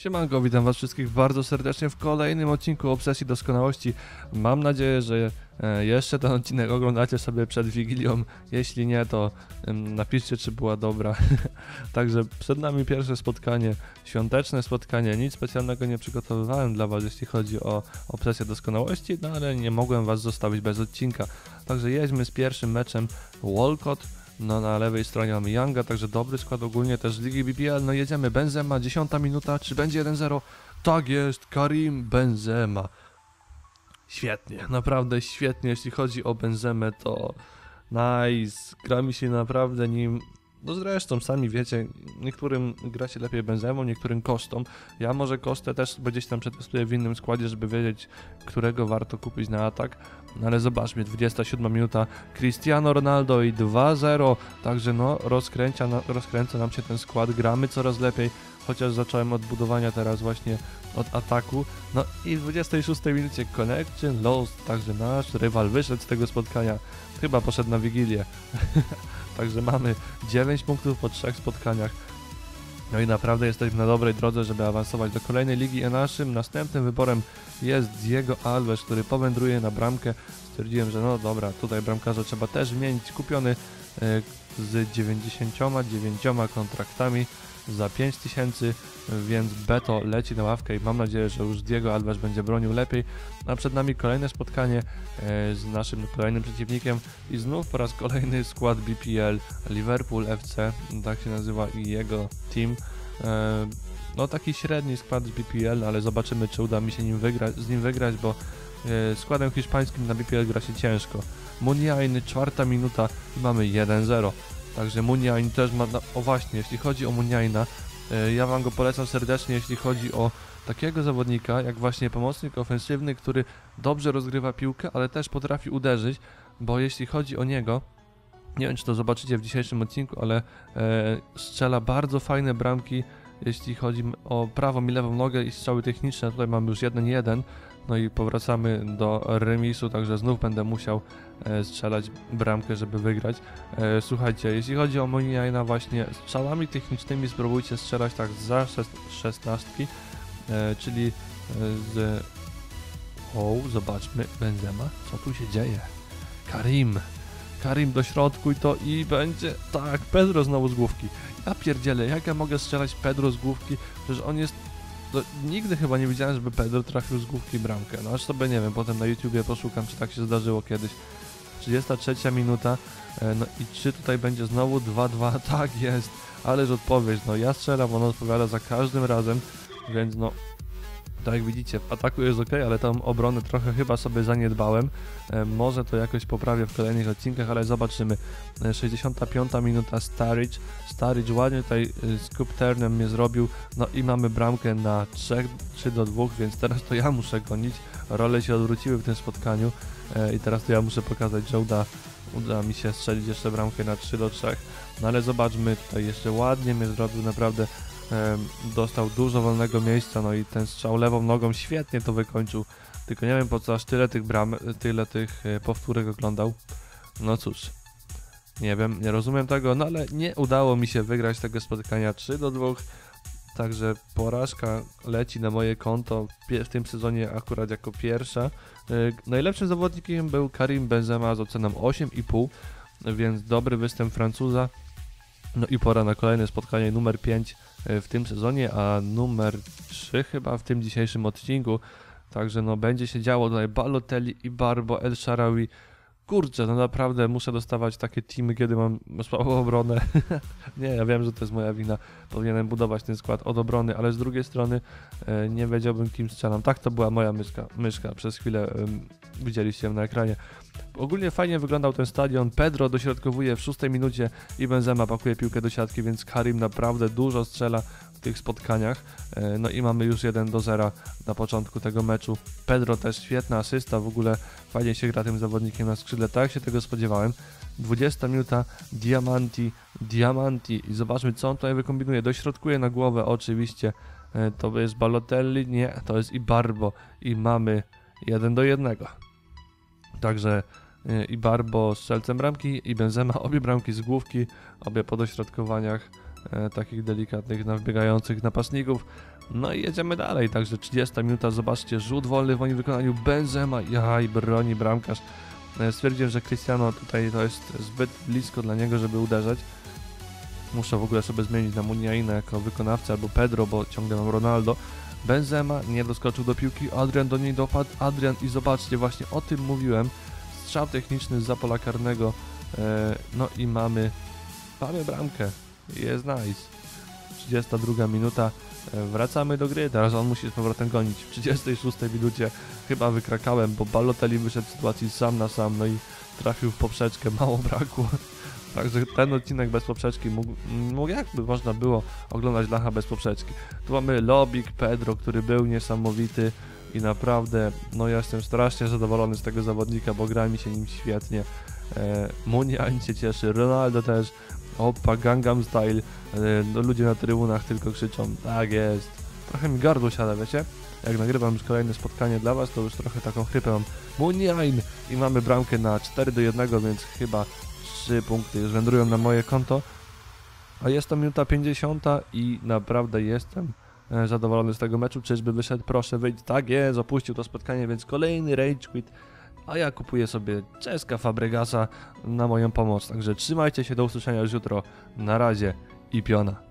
Siemanko, witam was wszystkich bardzo serdecznie w kolejnym odcinku Obsesji Doskonałości. Mam nadzieję, że e, jeszcze ten odcinek oglądacie sobie przed Wigilią. Jeśli nie, to napiszcie, czy była dobra. Także przed nami pierwsze spotkanie, świąteczne spotkanie. Nic specjalnego nie przygotowywałem dla was, jeśli chodzi o Obsesję Doskonałości, no ale nie mogłem was zostawić bez odcinka. Także jedźmy z pierwszym meczem Walcott. No na lewej stronie mamy Younga, także dobry skład ogólnie też z Ligi BPL. No jedziemy, Benzema, 10 minuta, czy będzie 1-0? Tak jest, Karim Benzema. Świetnie, naprawdę świetnie, jeśli chodzi o Benzemę, to nice, gra mi się naprawdę nim... No zresztą, sami wiecie, niektórym gra się lepiej Benzemą, niektórym kosztą. Ja może kosztę też gdzieś tam przetestuję w innym składzie, żeby wiedzieć, którego warto kupić na atak. No ale zobaczmy, 27 minuta, Cristiano Ronaldo i 2-0, także no rozkręcia, na, rozkręca nam się ten skład, gramy coraz lepiej, chociaż zacząłem od budowania teraz właśnie od ataku. No i w 26 minucie connection lost, także nasz rywal wyszedł z tego spotkania, chyba poszedł na Wigilię. także mamy 9 punktów po trzech spotkaniach. No i naprawdę jesteśmy na dobrej drodze, żeby awansować do kolejnej ligi, a naszym następnym wyborem jest Diego Alves, który powędruje na bramkę. Stwierdziłem, że no dobra, tutaj bramkarza trzeba też wymienić. Kupiony e, z 99 kontraktami za 5000, więc Beto leci na ławkę i mam nadzieję, że już Diego Alves będzie bronił lepiej. A przed nami kolejne spotkanie e, z naszym kolejnym przeciwnikiem i znów po raz kolejny skład BPL Liverpool FC, tak się nazywa i jego team. E, no taki średni skład z BPL, ale zobaczymy czy uda mi się nim wygrać, z nim wygrać, bo e, składem hiszpańskim na BPL gra się ciężko. Muniain, czwarta minuta i mamy 1-0. Także Muniain też ma, o właśnie, jeśli chodzi o Muniaina, e, ja wam go polecam serdecznie, jeśli chodzi o takiego zawodnika, jak właśnie pomocnik ofensywny, który dobrze rozgrywa piłkę, ale też potrafi uderzyć, bo jeśli chodzi o niego, nie wiem czy to zobaczycie w dzisiejszym odcinku, ale e, strzela bardzo fajne bramki, jeśli chodzi o prawą i lewą nogę i strzały techniczne. Tutaj mamy już 1-1, no i powracamy do remisu, także znów będę musiał e, strzelać bramkę, żeby wygrać. E, słuchajcie, jeśli chodzi o Moniaina właśnie strzałami technicznymi spróbujcie strzelać tak za szesnastki, e, czyli z... O, zobaczmy, Benzema, co tu się dzieje? Karim, Karim do środku i to i będzie, tak, Pedro znowu z główki. Ja pierdzielę, jak ja mogę strzelać Pedro z główki, przecież on jest no, nigdy chyba nie widziałem, żeby Pedro trafił z główki bramkę. No aż sobie nie wiem, potem na YouTubie poszukam, czy tak się zdarzyło kiedyś. 33 minuta, e, no i czy tutaj będzie znowu 2-2? Tak jest, ależ odpowiedź, no ja strzelam, on odpowiada za każdym razem, więc no tak jak widzicie, w ataku jest ok, ale tą obronę trochę chyba sobie zaniedbałem. E, może to jakoś poprawię w kolejnych odcinkach, ale zobaczymy. E, 65 minuta Starridge. Starridge ładnie tutaj e, z Kupternem mnie zrobił. No i mamy bramkę na 3, 3 do 2, więc teraz to ja muszę gonić. Role się odwróciły w tym spotkaniu e, i teraz to ja muszę pokazać, że uda, uda mi się strzelić jeszcze bramkę na 3 do 3. No ale zobaczmy, tutaj jeszcze ładnie mnie zrobił, naprawdę dostał dużo wolnego miejsca, no i ten strzał lewą nogą świetnie to wykończył. Tylko nie wiem po co aż tyle tych bram, tyle tych e, powtórek oglądał. No cóż, nie wiem, nie rozumiem tego, no ale nie udało mi się wygrać tego spotkania 3 do 2. Także porażka leci na moje konto w tym sezonie akurat jako pierwsza. E, najlepszym zawodnikiem był Karim Benzema z oceną 8,5, więc dobry występ Francuza. No i pora na kolejne spotkanie numer 5 w tym sezonie, a numer 3 chyba w tym dzisiejszym odcinku. Także no będzie się działo tutaj Balotelli i Barbo, El Sharawi. Kurczę, no naprawdę muszę dostawać takie teamy, kiedy mam słabą obronę. nie, ja wiem, że to jest moja wina. Powinienem budować ten skład od obrony, ale z drugiej strony e, nie wiedziałbym, kim strzelam. Tak to była moja myszka. myszka. Przez chwilę widzieliście ją na ekranie. Ogólnie fajnie wyglądał ten stadion. Pedro dośrodkowuje w szóstej minucie i Benzema pakuje piłkę do siatki, więc Karim naprawdę dużo strzela tych spotkaniach. E, no i mamy już 1 do 0 na początku tego meczu. Pedro też świetna asysta, w ogóle fajnie się gra tym zawodnikiem na skrzydle, tak się tego spodziewałem. 20 minuta, Diamanti, Diamanti i zobaczmy co on tutaj wykombinuje. Dośrodkuje na głowę oczywiście. E, to jest Balotelli, nie, to jest i Barbo i mamy 1 do 1. Także i Barbo strzelcem bramki i Benzema, obie bramki z główki, obie po dośrodkowaniach. E, takich delikatnych, wbiegających napastników. No i jedziemy dalej, także 30 minuta, zobaczcie, rzut wolny w moim wykonaniu, Benzema, jaj, broni bramkarz. E, Stwierdziłem, że Cristiano tutaj to jest zbyt blisko dla niego, żeby uderzać. Muszę w ogóle sobie zmienić na Muniaina jako wykonawcę albo Pedro, bo ciągle mam Ronaldo. Benzema nie doskoczył do piłki, Adrian do niej dopadł, Adrian i zobaczcie, właśnie o tym mówiłem. Strzał techniczny z pola karnego, e, no i mamy, mamy bramkę, jest nice. 32 minuta, e, wracamy do gry, teraz on musi z powrotem gonić. W 36 minucie chyba wykrakałem, bo Balotelli wyszedł z sytuacji sam na sam, no i trafił w poprzeczkę, mało brakło. Także ten odcinek bez poprzeczki mógł, mógł jakby można było oglądać Lacha bez poprzeczki. Tu mamy Lobik, Pedro, który był niesamowity i naprawdę, no ja jestem strasznie zadowolony z tego zawodnika, bo gra mi się nim świetnie. E, Muniain się cieszy, Ronaldo też, opa, Gangnam Style, e, no, ludzie na trybunach tylko krzyczą, tak jest. Trochę mi gardło siada, wiecie? Jak nagrywam już kolejne spotkanie dla was, to już trochę taką chrypę mam. Muniain! I mamy bramkę na 4 do 1, więc chyba 3 punkty już wędrują na moje konto. A jest to minuta 50 i naprawdę jestem e, zadowolony z tego meczu. Czyżby wyszedł? Proszę wyjdź. Tak jest, opuścił to spotkanie, więc kolejny rage quit. A ja kupuję sobie czeska Fabregasa na moją pomoc. Także trzymajcie się, do usłyszenia już jutro. Na razie i piona.